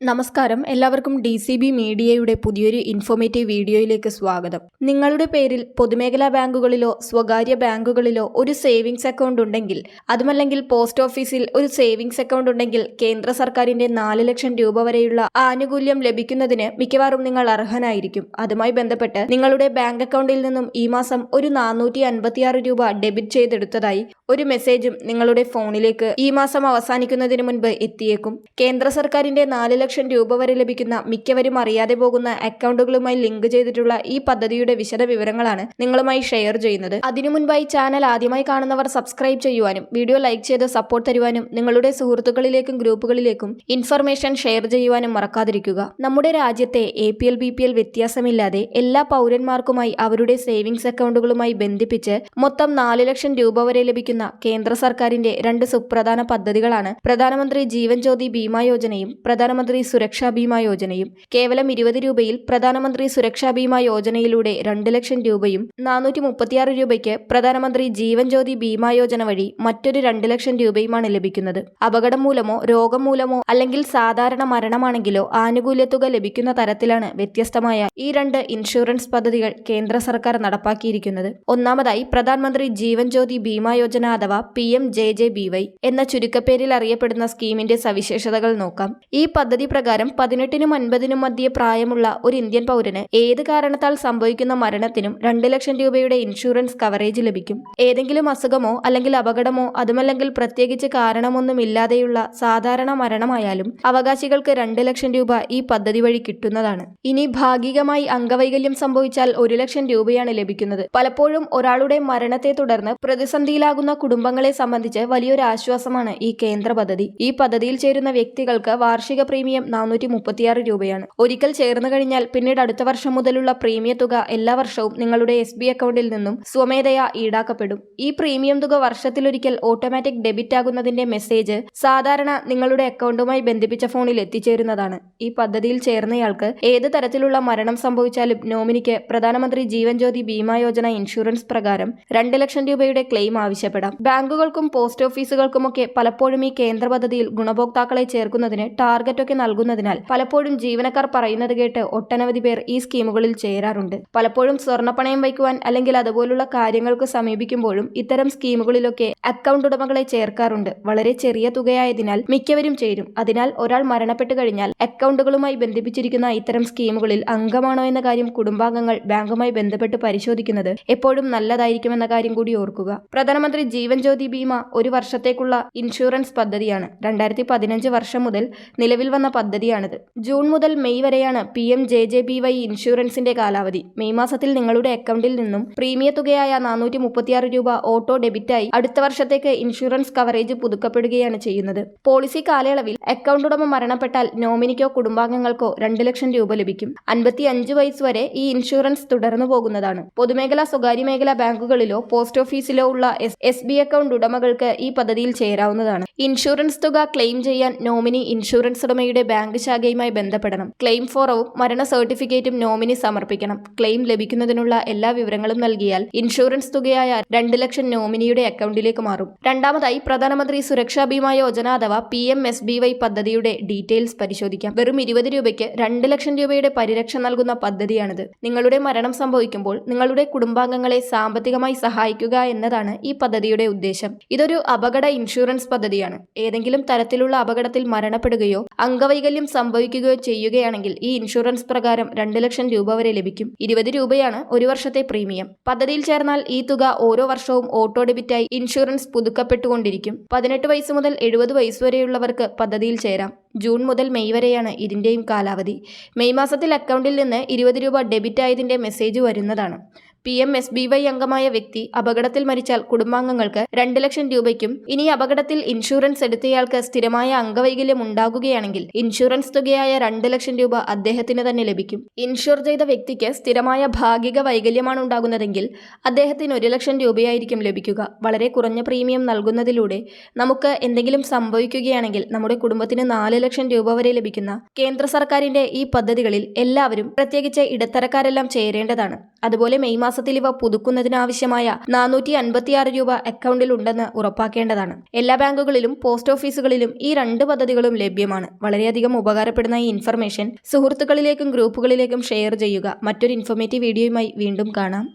നമസ്കാരം. എല്ലാവർക്കും D C B മീഡിയയുടെ പുതിയൊരു ഇൻഫോർമേറ്റീവ് വീഡിയോയിലേക്ക് സ്വാഗതം. നിങ്ങളുടെ പേരിൽ പൊതുമേഖലാ ബാങ്കുകളിലോ സ്വകാര്യ ബാങ്കുകളിലോ ഒരു സേവിങ്സ് അക്കൗണ്ട് ഉണ്ടെങ്കിൽ അതുമല്ലെങ്കിൽ പോസ്റ്റ് ഓഫീസിൽ ഒരു സേവിങ്സ് അക്കൗണ്ട് ഉണ്ടെങ്കിൽ കേന്ദ്ര സർക്കാരിന്റെ നാല് ലക്ഷം രൂപ വരെയുള്ള ആനുകൂല്യം ലഭിക്കുന്നതിന് മിക്കവാറും നിങ്ങൾ അർഹനായിരിക്കും. അതുമായി ബന്ധപ്പെട്ട് നിങ്ങളുടെ ബാങ്ക് അക്കൗണ്ടിൽ നിന്നും ഈ മാസം ഒരു നാനൂറ്റി അൻപത്തിയാറ് രൂപ ഡെബിറ്റ് ചെയ്തെടുത്തതായി ഒരു മെസ്സേജും നിങ്ങളുടെ ഫോണിലേക്ക് ഈ മാസം അവസാനിക്കുന്നതിന് മുൻപ് എത്തിയേക്കും. കേന്ദ്ര സർക്കാരിന്റെ നാല് ലക്ഷം രൂപ വരെ ലഭിക്കുന്ന മിക്കവരും അറിയാതെ പോകുന്ന അക്കൗണ്ടുകളുമായി ലിങ്ക് ചെയ്തിട്ടുള്ള ഈ പദ്ധതിയുടെ വിശദ വിവരങ്ങളാണ് നിങ്ങളുമായി ഷെയർ ചെയ്യുന്നത്. അതിനു മുൻപായി ചാനൽ ആദ്യമായി കാണുന്നവർ സബ്സ്ക്രൈബ് ചെയ്യുവാനും വീഡിയോ ലൈക്ക് ചെയ്ത് സപ്പോർട്ട് തരുവാനും നിങ്ങളുടെ സുഹൃത്തുക്കളിലേക്കും ഗ്രൂപ്പുകളിലേക്കും ഇൻഫർമേഷൻ ഷെയർ ചെയ്യുവാനും മറക്കാതിരിക്കുക. നമ്മുടെ രാജ്യത്തെ A P L B P L വ്യത്യാസമില്ലാതെ എല്ലാ പൗരന്മാർക്കുമായി അവരുടെ സേവിങ്സ് അക്കൗണ്ടുകളുമായി ബന്ധിപ്പിച്ച് മൊത്തം നാല് ലക്ഷം രൂപ വരെ ലഭിക്കുന്ന കേന്ദ്ര സർക്കാരിന്റെ രണ്ട് സുപ്രധാന പദ്ധതികളാണ് പ്രധാനമന്ത്രി ജീവൻ ജ്യോതി ബീമാ യോജനയും പ്രധാനമന്ത്രി സുരക്ഷാ ബീമാ യോജനയും കേവലം ഇരുപത് രൂപയിൽ പ്രധാനമന്ത്രി സുരക്ഷാ ബീമാ യോജനയിലൂടെ രണ്ട് ലക്ഷം രൂപയും നാനൂറ്റി മുപ്പത്തിയാറ് രൂപയ്ക്ക് പ്രധാനമന്ത്രി ജീവൻ ജ്യോതി ബീമാ യോജന വഴി മറ്റൊരു രണ്ട് ലക്ഷം രൂപയുമാണ് ലഭിക്കുന്നത്. അപകടം മൂലമോ രോഗം മൂലമോ അല്ലെങ്കിൽ സാധാരണ മരണമാണെങ്കിലോ ആനുകൂല്യ തുക ലഭിക്കുന്ന തരത്തിലാണ് വ്യത്യസ്തമായ ഈ രണ്ട് ഇൻഷുറൻസ് പദ്ധതികൾ കേന്ദ്ര സർക്കാർ നടപ്പാക്കിയിരിക്കുന്നത്. ഒന്നാമതായി പ്രധാനമന്ത്രി ജീവൻ ജ്യോതി ബീമാ യോജന അഥവാ P M J J B Y എന്ന ചുരുക്കപ്പേരിൽ അറിയപ്പെടുന്ന സ്കീമിന്റെ സവിശേഷതകൾ നോക്കാം. ഈ പദ്ധതി പ്രകാരം പതിനെട്ടിനും അൻപതിനും മധ്യേ പ്രായമുള്ള ഒരു ഇന്ത്യൻ പൗരന് ഏത് കാരണത്താൽ സംഭവിക്കുന്ന മരണത്തിനും രണ്ട് ലക്ഷം രൂപയുടെ ഇൻഷുറൻസ് കവറേജ് ലഭിക്കും. ഏതെങ്കിലും അസുഖമോ അല്ലെങ്കിൽ അപകടമോ അതുമല്ലെങ്കിൽ പ്രത്യേകിച്ച് കാരണമൊന്നുമില്ലാതെയുള്ള സാധാരണ മരണമായാലും അവകാശികൾക്ക് രണ്ട് ലക്ഷം രൂപ ഈ പദ്ധതി വഴി കിട്ടുന്നതാണ്. ഇനി ഭാഗികമായി അംഗവൈകല്യം സംഭവിച്ചാൽ ഒരു ലക്ഷം രൂപയാണ് ലഭിക്കുന്നത്. പലപ്പോഴും ഒരാളുടെ മരണത്തെ തുടർന്ന് പ്രതിസന്ധിയിലാകുന്ന കുടുംബങ്ങളെ സംബന്ധിച്ച് വലിയൊരു ആശ്വാസമാണ് ഈ കേന്ദ്ര പദ്ധതി. ഈ പദ്ധതിയിൽ ചേരുന്ന വ്യക്തികൾക്ക് വാർഷിക പ്രീമിയം നാനൂറ്റി മുപ്പത്തിയാറ് രൂപയാണ്. ഒരിക്കൽ ചേർന്ന് കഴിഞ്ഞാൽ പിന്നീട് അടുത്ത വർഷം മുതലുള്ള പ്രീമിയ തുക എല്ലാ വർഷവും നിങ്ങളുടെ എസ് ബി അക്കൗണ്ടിൽ നിന്നും സ്വമേധയാ ഈടാക്കപ്പെടും. ഈ പ്രീമിയം തുക വർഷത്തിലൊരിക്കൽ ഓട്ടോമാറ്റിക് ഡെബിറ്റ് ആകുന്നതിന്റെ മെസ്സേജ് സാധാരണ നിങ്ങളുടെ അക്കൗണ്ടുമായി ബന്ധിപ്പിച്ച ഫോണിൽ എത്തിച്ചേരുന്നതാണ്. ഈ പദ്ധതിയിൽ ചേർന്നയാൾക്ക് ഏത് തരത്തിലുള്ള മരണം സംഭവിച്ചാലും നോമിനിക്ക് പ്രധാനമന്ത്രി ജീവൻ ജ്യോതി ബീമാ യോജന ഇൻഷുറൻസ് പ്രകാരം രണ്ട് ലക്ഷം രൂപയുടെ ക്ലെയിം ആവശ്യപ്പെടാം. ബാങ്കുകൾക്കും പോസ്റ്റ് ഓഫീസുകൾക്കുമൊക്കെ പലപ്പോഴും ഈ കേന്ദ്ര പദ്ധതിയിൽ ഗുണഭോക്താക്കളെ ചേർക്കുന്നതിന് ടാർഗറ്റ് ഒക്കെ നൽകുന്നതിനാൽ പലപ്പോഴും ജീവനക്കാർ പറയുന്നത് കേട്ട് ഒട്ടനവധി പേർ ഈ സ്കീമുകളിൽ ചേരാറുണ്ട്. പലപ്പോഴും സ്വർണപ്പണയം വയ്ക്കുവാൻ അല്ലെങ്കിൽ അതുപോലുള്ള കാര്യങ്ങൾക്ക് സമീപിക്കുമ്പോഴും ഇത്തരം സ്കീമുകളിലൊക്കെ അക്കൗണ്ട് ഉടമകളെ ചേർക്കാറുണ്ട്. വളരെ ചെറിയ തുകയായതിനാൽ മിക്കവരും ചേരും. അതിനാൽ ഒരാൾ മരണപ്പെട്ടു കഴിഞ്ഞാൽ അക്കൗണ്ടുകളുമായി ബന്ധിപ്പിച്ചിരിക്കുന്ന ഇത്തരം സ്കീമുകളിൽ അംഗമാണോ എന്ന കാര്യം കുടുംബാംഗങ്ങൾ ബാങ്കുമായി ബന്ധപ്പെട്ട് പരിശോധിക്കുന്നത് എപ്പോഴും നല്ലതായിരിക്കുമെന്ന കാര്യം കൂടി ഓർക്കുക. പ്രധാനമന്ത്രി ജീവൻ ജ്യോതി ബീമ ഒരു വർഷത്തേക്കുള്ള ഇൻഷുറൻസ് പദ്ധതിയാണ്. രണ്ടായിരത്തി പതിനഞ്ച് വർഷം മുതൽ നിലവിൽ വന്ന പദ്ധതിയാണിത്. ജൂൺ മുതൽ മെയ് വരെയാണ് P M J J B Y ഇൻഷുറൻസിന്റെ കാലാവധി. മെയ് മാസത്തിൽ നിങ്ങളുടെ അക്കൗണ്ടിൽ നിന്നും പ്രീമിയ തുകയായ നാനൂറ്റി മുപ്പത്തിയാറ് രൂപ ഓട്ടോ ഡെബിറ്റായി അടുത്ത വർഷത്തേക്ക് ഇൻഷുറൻസ് കവറേജ് പുതുക്കപ്പെടുകയാണ് ചെയ്യുന്നത്. പോളിസി കാലയളവിൽ അക്കൗണ്ട് ഉടമ മരണപ്പെട്ടാൽ നോമിനിക്കോ കുടുംബാംഗങ്ങൾക്കോ രണ്ട് ലക്ഷം രൂപ ലഭിക്കും. അൻപത്തി അഞ്ച് വയസ്സ് വരെ ഈ ഇൻഷുറൻസ് തുടർന്നു പോകുന്നതാണ്. പൊതുമേഖലാ സ്വകാര്യ മേഖലാ ബാങ്കുകളിലോ പോസ്റ്റ് ഓഫീസിലോ ഉള്ള എസ് ബി അക്കൗണ്ട് ഉടമകൾക്ക് ഈ പദ്ധതിയിൽ ചേരാവുന്നതാണ്. ഇൻഷുറൻസ് തുക ക്ലെയിം ചെയ്യാൻ നോമിനി ഇൻഷുറൻസ് ഉടമയുടെ ബാങ്ക് ശാഖയുമായി ബന്ധപ്പെടണം. ക്ലെയിം ഫോറവും മരണ സർട്ടിഫിക്കറ്റും നോമിനി സമർപ്പിക്കണം. ക്ലെയിം ലഭിക്കുന്നതിനുള്ള എല്ലാ വിവരങ്ങളും നൽകിയാൽ ഇൻഷുറൻസ് തുകയായ രണ്ട് ലക്ഷം നോമിനിയുടെ അക്കൗണ്ടിലേക്ക് മാറും. രണ്ടാമതായി പ്രധാനമന്ത്രി സുരക്ഷാ ബീമാ യോജന അഥവാ P M S B Y പദ്ധതിയുടെ ഡീറ്റെയിൽസ് പരിശോധിക്കാം. വെറും ഇരുപത് രൂപയ്ക്ക് രണ്ട് ലക്ഷം രൂപയുടെ പരിരക്ഷ നൽകുന്ന പദ്ധതിയാണിത്. നിങ്ങളുടെ മരണം സംഭവിക്കുമ്പോൾ നിങ്ങളുടെ കുടുംബാംഗങ്ങളെ സാമ്പത്തികമായി സഹായിക്കുക എന്നതാണ് ഈ പദ്ധതിയുടെ ഉദ്ദേശം. ഇതൊരു അപകട ഇൻഷുറൻസ് പദ്ധതിയാണ്. ഏതെങ്കിലും തരത്തിലുള്ള അപകടത്തിൽ മരണപ്പെടുകയോ അംഗവൈകല്യം സംഭവിക്കുകയോ ചെയ്യുകയാണെങ്കിൽ ഈ ഇൻഷുറൻസ് പ്രകാരം രണ്ട് ലക്ഷം രൂപ വരെ ലഭിക്കും. ഇരുപത് രൂപയാണ് ഒരു വർഷത്തെ പ്രീമിയം. പദ്ധതിയിൽ ചേർന്നാൽ ഈ തുക ഓരോ വർഷവും ഓട്ടോ ഡെബിറ്റായി ഇൻഷുറൻസ് പുതുക്കപ്പെട്ടുകൊണ്ടിരിക്കും. പതിനെട്ട് വയസ്സ് മുതൽ എഴുപത് വയസ്സ് വരെയുള്ളവർക്ക് പദ്ധതിയിൽ ചേരാം. ജൂൺ മുതൽ മെയ് വരെയാണ് ഇതിന്റെയും കാലാവധി. മെയ് മാസത്തിൽ അക്കൗണ്ടിൽ നിന്ന് ഇരുപത് രൂപ ഡെബിറ്റ് ആയതിന്റെ മെസ്സേജ് വരുന്നതാണ്. P M S B Y അംഗമായ വ്യക്തി അപകടത്തിൽ മരിച്ചാൽ കുടുംബാംഗങ്ങൾക്ക് രണ്ട് ലക്ഷം രൂപയ്ക്കും ഇനി അപകടത്തിൽ ഇൻഷുറൻസ് എടുത്തയാൾക്ക് സ്ഥിരമായ അംഗവൈകല്യം ഉണ്ടാകുകയാണെങ്കിൽ ഇൻഷുറൻസ് തുകയായ രണ്ട് ലക്ഷം രൂപ അദ്ദേഹത്തിന് തന്നെ ലഭിക്കും. ഇൻഷുർ ചെയ്ത വ്യക്തിക്ക് സ്ഥിരമായ ഭാഗിക വൈകല്യമാണ് ഉണ്ടാകുന്നതെങ്കിൽ അദ്ദേഹത്തിന് ഒരു ലക്ഷം രൂപയായിരിക്കും ലഭിക്കുക. വളരെ കുറഞ്ഞ പ്രീമിയം നൽകുന്നതിലൂടെ നമുക്ക് എന്തെങ്കിലും സംഭവിക്കുകയാണെങ്കിൽ നമ്മുടെ കുടുംബത്തിന് നാല് ലക്ഷം രൂപ വരെ ലഭിക്കുന്ന കേന്ദ്ര സർക്കാരിന്റെ ഈ പദ്ധതികളിൽ എല്ലാവരും പ്രത്യേകിച്ച് ഇടത്തരക്കാരെല്ലാം ചേരേണ്ടതാണ്. അതുപോലെ മെയ് മാസം മാസത്തിൽ ഇവ പുതുക്കുന്നതിനാവശ്യമായ നാനൂറ്റി അൻപത്തിയാറ് രൂപ അക്കൗണ്ടിൽ ഉണ്ടെന്ന് ഉറപ്പാക്കേണ്ടതാണ്. എല്ലാ ബാങ്കുകളിലും പോസ്റ്റ് ഓഫീസുകളിലും ഈ രണ്ട് പദ്ധതികളും ലഭ്യമാണ്. വളരെയധികം ഉപകാരപ്പെടുന്ന ഈ ഇൻഫർമേഷൻ സുഹൃത്തുക്കളിലേക്കും ഗ്രൂപ്പുകളിലേക്കും ഷെയർ ചെയ്യുക. മറ്റൊരു ഇൻഫോർമേറ്റീവ് വീഡിയോയുമായി വീണ്ടും കാണാം.